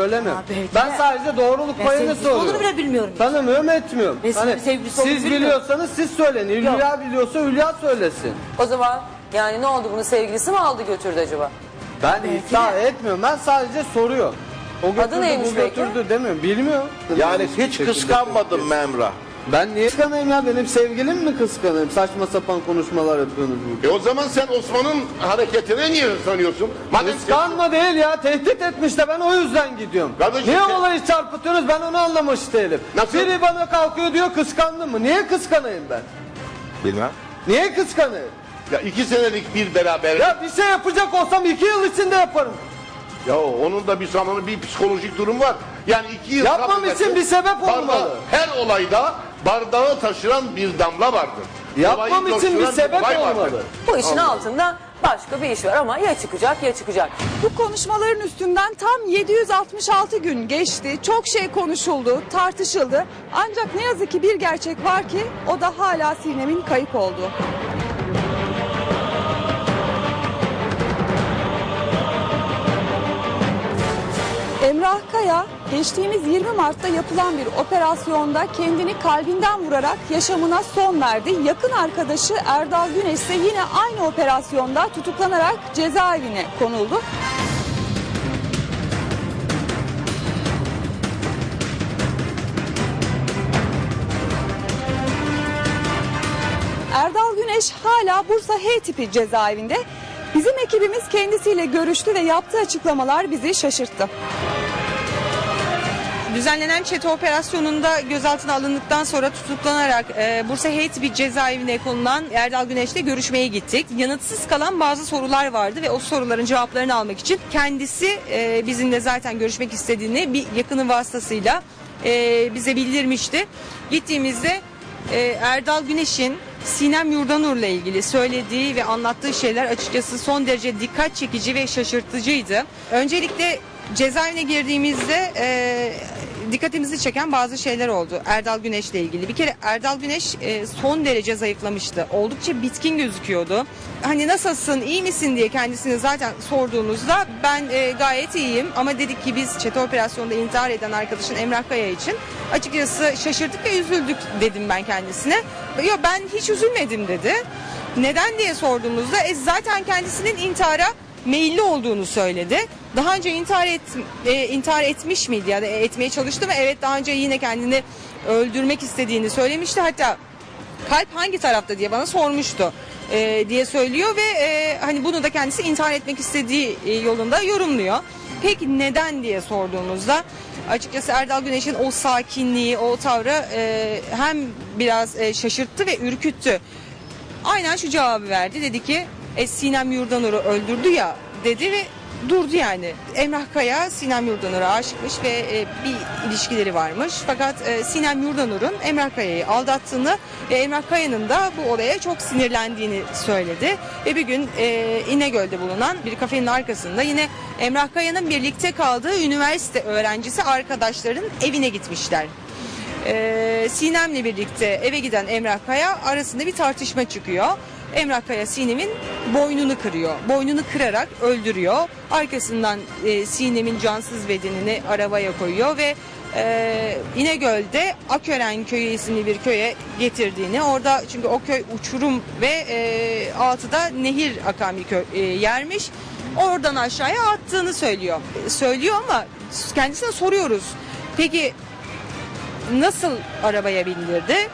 Söylemiyorum. Belki Ben de. sadece doğruluk Ben payını sevgilisi soruyorum. olduğunu bile bilmiyorum. Tanımıyorum etmiyorum. Ve sizin sevgilisi olduğunu siz bilmiyorum. biliyorsanız siz söyleyin. Hülya biliyorsa Hülya söylesin. O zaman yani ne oldu bunu sevgilisi mi aldı götürdü acaba? Ben iddia etmiyorum. Ben sadece soruyorum. O götürdü neymiş bu peki? götürdü demiyorum. Bilmiyorum. Yani hiç mı Emrah? Ben niye kıskanayım ya? Benim sevgilim mi kıskanayım? Saçma sapan konuşmalar yapıyorsunuz burada. E o zaman sen Osman'ın hareketine niye sanıyorsun? Madem Kıskanma değil ya. Tehdit etmiş de ben o yüzden gidiyorum. Kardeşim niye sen- olayı çarpıtıyorsunuz ben onu anlamış değilim. Nasıl? Biri bana kalkıyor diyor kıskandın mı? Niye kıskanayım ben? Bilmem. Niye kıskanayım? Ya iki senelik bir beraber. Ya, Ya bir şey yapacak olsam iki yıl içinde yaparım. onun da bir zamanı bir psikolojik durum var. Yani iki yıl Yapmam sabretmek- için bir sebep olmalı. Her olayda bardağı taşıran bir damla vardır. Yapmam Olayı için bir coşturan sebep olay vardır. olmalı. Bu işin altında başka bir iş var ama ya çıkacak ya çıkacak. Bu konuşmaların üstünden tam 766 gün geçti. Çok şey konuşuldu, tartışıldı. Ancak ne yazık ki bir gerçek var ki o da hala Sinem'in kayıp olduğu. Emrah Kaya geçtiğimiz 20 Mart'ta yapılan bir operasyonda kendini kalbinden vurarak yaşamına son verdi. Yakın arkadaşı Erdal Güneş ise yine aynı operasyonda tutuklanarak cezaevine konuldu. Erdal Güneş hala Bursa H tipi cezaevinde. Bizim ekibimiz kendisiyle görüştü ve yaptığı açıklamalar bizi şaşırttı. Düzenlenen çete operasyonunda gözaltına alındıktan sonra tutuklanarak e, Bursa Heyt bir cezaevine konulan Erdal Güneş'le görüşmeye gittik. Yanıtsız kalan bazı sorular vardı ve o soruların cevaplarını almak için kendisi e, bizimle zaten görüşmek istediğini bir yakını vasıtasıyla e, bize bildirmişti. Gittiğimizde e, Erdal Güneş'in Sinem Yurdanur'la ilgili söylediği ve anlattığı şeyler açıkçası son derece dikkat çekici ve şaşırtıcıydı. Öncelikle cezaevine girdiğimizde e, dikkatimizi çeken bazı şeyler oldu Erdal Güneş'le ilgili. Bir kere Erdal Güneş e, son derece zayıflamıştı. Oldukça bitkin gözüküyordu. Hani nasılsın, iyi misin diye kendisine zaten sorduğumuzda ben e, gayet iyiyim ama dedik ki biz çete operasyonda intihar eden arkadaşın Emrah Kaya için açıkçası şaşırdık ve üzüldük dedim ben kendisine. Yok ben hiç üzülmedim dedi. Neden diye sorduğumuzda e, zaten kendisinin intihara meyilli olduğunu söyledi. Daha önce intihar et, e, intihar etmiş miydi ya da etmeye çalıştı mı? Evet daha önce yine kendini öldürmek istediğini söylemişti. Hatta kalp hangi tarafta diye bana sormuştu e, diye söylüyor ve e, hani bunu da kendisi intihar etmek istediği e, yolunda yorumluyor. Peki neden diye sorduğumuzda açıkçası Erdal Güneş'in o sakinliği, o tavrı e, hem biraz e, şaşırttı ve ürküttü. Aynen şu cevabı verdi. Dedi ki e, Sinem Yurdanur'u öldürdü ya dedi ve durdu yani. Emrah Kaya Sinem Yurdanur'a aşıkmış ve e, bir ilişkileri varmış. Fakat e, Sinem Yurdanur'un Emrah Kaya'yı aldattığını ve Emrah Kaya'nın da bu olaya çok sinirlendiğini söyledi. Ve bir gün e, İnegöl'de bulunan bir kafenin arkasında yine Emrah Kaya'nın birlikte kaldığı üniversite öğrencisi arkadaşların evine gitmişler. Ee, Sinem'le birlikte eve giden Emrah Kaya arasında bir tartışma çıkıyor. Emrah Kaya Sinem'in boynunu kırıyor. Boynunu kırarak öldürüyor. Arkasından e, Sinem'in cansız bedenini arabaya koyuyor ve e, İnegöl'de Akören Köyü isimli bir köye getirdiğini orada çünkü o köy uçurum ve e, altıda nehir akan bir köy, e, yermiş. Oradan aşağıya attığını söylüyor. E, Söylüyor ama kendisine soruyoruz. Peki nasıl arabaya bindirdi?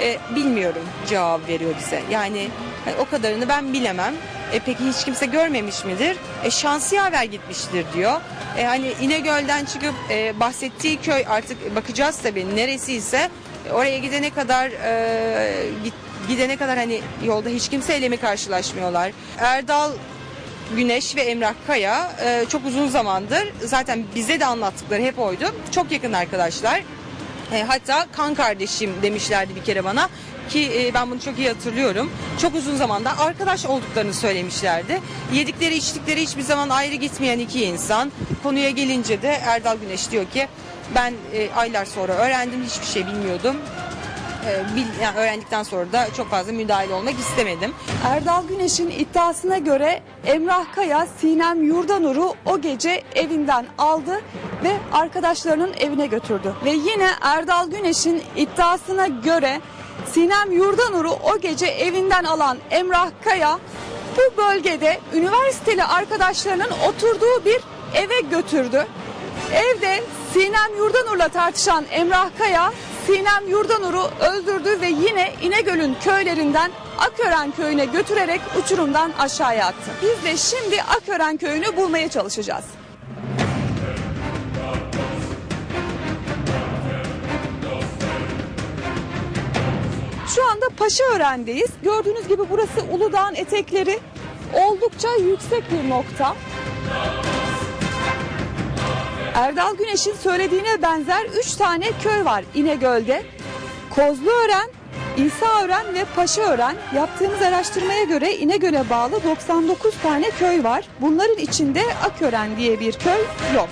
E, bilmiyorum cevap veriyor bize. Yani hani o kadarını ben bilemem. E, peki hiç kimse görmemiş midir? E, şansı yaver gitmiştir diyor. E, hani İnegöl'den çıkıp e, bahsettiği köy artık bakacağız tabii neresiyse e, oraya gidene kadar e, git- gidene kadar hani yolda hiç kimseyle mi karşılaşmıyorlar? Erdal Güneş ve Emrah Kaya e, çok uzun zamandır zaten bize de anlattıkları hep oydu. Çok yakın arkadaşlar. E, hatta kan kardeşim demişlerdi bir kere bana ki e, ben bunu çok iyi hatırlıyorum. Çok uzun zamanda arkadaş olduklarını söylemişlerdi. Yedikleri içtikleri hiçbir zaman ayrı gitmeyen iki insan. Konuya gelince de Erdal Güneş diyor ki ben e, aylar sonra öğrendim hiçbir şey bilmiyordum. E, bil, yani öğrendikten sonra da çok fazla müdahale olmak istemedim. Erdal Güneş'in iddiasına göre Emrah Kaya Sinem Yurdanur'u o gece evinden aldı ve arkadaşlarının evine götürdü. Ve yine Erdal Güneş'in iddiasına göre Sinem Yurdanur'u o gece evinden alan Emrah Kaya bu bölgede üniversiteli arkadaşlarının oturduğu bir eve götürdü. Evde Sinem Yurdanur'la tartışan Emrah Kaya Sinem Yurdanur'u öldürdü ve yine İnegöl'ün köylerinden Akören köyüne götürerek uçurumdan aşağıya attı. Biz de şimdi Akören köyünü bulmaya çalışacağız. Şu anda Paşaören'deyiz. Gördüğünüz gibi burası Uludağ'ın etekleri. Oldukça yüksek bir nokta. Erdal Güneş'in söylediğine benzer 3 tane köy var İnegöl'de. Kozluören, İsaören ve Paşaören. Yaptığımız araştırmaya göre İnegöl'e bağlı 99 tane köy var. Bunların içinde Akören diye bir köy yok.